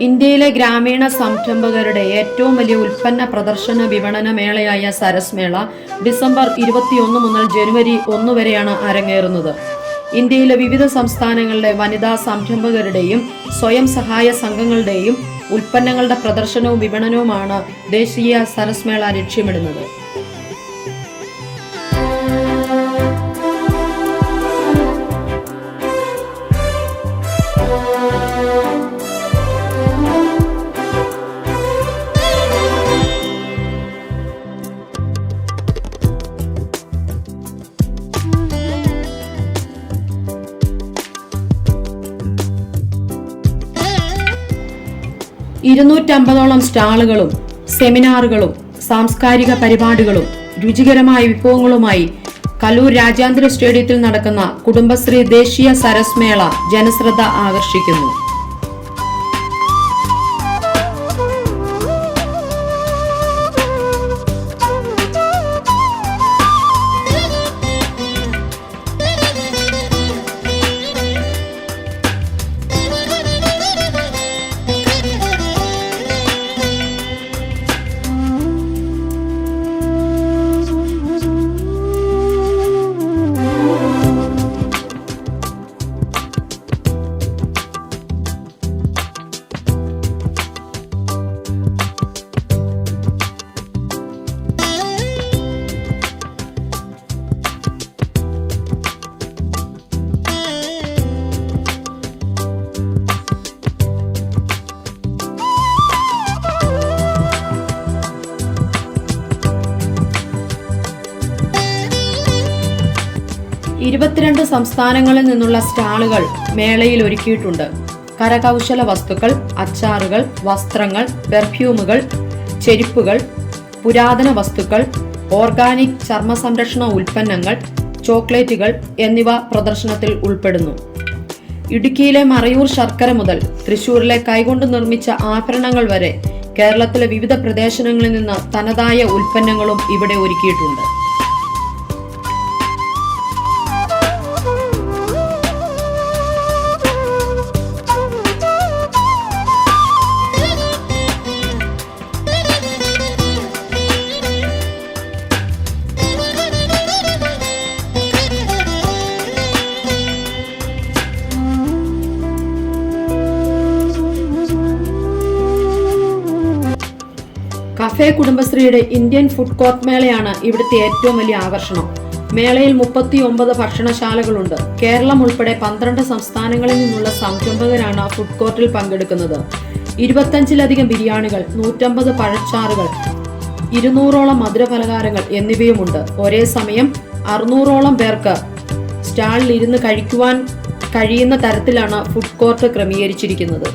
ഇന്ത്യയിലെ ഗ്രാമീണ സംരംഭകരുടെ ഏറ്റവും വലിയ ഉൽപ്പന്ന പ്രദർശന വിപണന മേളയായ സരസ് മേള ഡിസംബർ ഇരുപത്തിയൊന്ന് മുതൽ ജനുവരി ഒന്ന് വരെയാണ് അരങ്ങേറുന്നത്. ഇന്ത്യയിലെ വിവിധ സംസ്ഥാനങ്ങളിലെ വനിതാ സംരംഭകരുടെയും സ്വയം സഹായ സംഘങ്ങളുടെയും ഉൽപ്പന്നങ്ങളുടെ പ്രദർശനവും വിപണനവുമാണ് ദേശീയ സരസ് മേള ലക്ഷ്യമിടുന്നത്. ഇരുന്നൂറ്റമ്പതോളം സ്റ്റാളുകളും സെമിനാറുകളും സാംസ്കാരിക പരിപാടികളും രുചികരമായ വിഭവങ്ങളുമായി കലൂർ രാജ്യാന്തര സ്റ്റേഡിയത്തിൽ നടക്കുന്ന കുടുംബശ്രീ ദേശീയ സരസ്മേള ജനശ്രദ്ധ ആകർഷിക്കുന്നു. ഇരുപത്തിരണ്ട് സംസ്ഥാനങ്ങളിൽ നിന്നുള്ള സ്റ്റാളുകൾ മേളയിൽ ഒരുക്കിയിട്ടുണ്ട്. കരകൗശല വസ്തുക്കൾ അച്ചാറുകൾ വസ്ത്രങ്ങൾ പെർഫ്യൂമുകൾ ചെരുപ്പുകൾ പുരാതന വസ്തുക്കൾ ഓർഗാനിക് ചർമ്മ സംരക്ഷണ ഉൽപ്പന്നങ്ങൾ ചോക്ലേറ്റുകൾ എന്നിവ പ്രദർശനത്തിൽ ഉൾപ്പെടുന്നു. ഇടുക്കിയിലെ മറയൂർ ശർക്കര മുതൽ തൃശൂരിലെ കൈകൊണ്ട് നിർമ്മിച്ച ആഭരണങ്ങൾ വരെ കേരളത്തിലെ വിവിധ പ്രദേശങ്ങളിൽ നിന്ന് തനതായ ഉൽപ്പന്നങ്ങളും ഇവിടെ ഒരുക്കിയിട്ടുണ്ട്. കഫേ കുടുംബശ്രീയുടെ ഇന്ത്യൻ ഫുഡ് കോർട്ട് മേളയാണ് ഇവിടുത്തെ ഏറ്റവും വലിയ ആകർഷണം. മേളയിൽ മുപ്പത്തി ഒമ്പത് ഭക്ഷണശാലകളുണ്ട്. കേരളം ഉൾപ്പെടെ പന്ത്രണ്ട് സംസ്ഥാനങ്ങളിൽ നിന്നുള്ള സംരംഭകരാണ് ഫുഡ് കോർട്ടിൽ പങ്കെടുക്കുന്നത്. ഇരുപത്തഞ്ചിലധികം ബിരിയാണികൾ നൂറ്റമ്പത് പഴച്ചാറുകൾ ഇരുന്നൂറോളം മധുരപലഹാരങ്ങൾ എന്നിവയുമുണ്ട്. ഒരേ സമയം അറുന്നൂറോളം പേർക്ക് സ്റ്റാളിൽ ഇരുന്ന് കഴിക്കുവാൻ കഴിയുന്ന തരത്തിലാണ് ഫുഡ് കോർട്ട് ക്രമീകരിച്ചിരിക്കുന്നത്.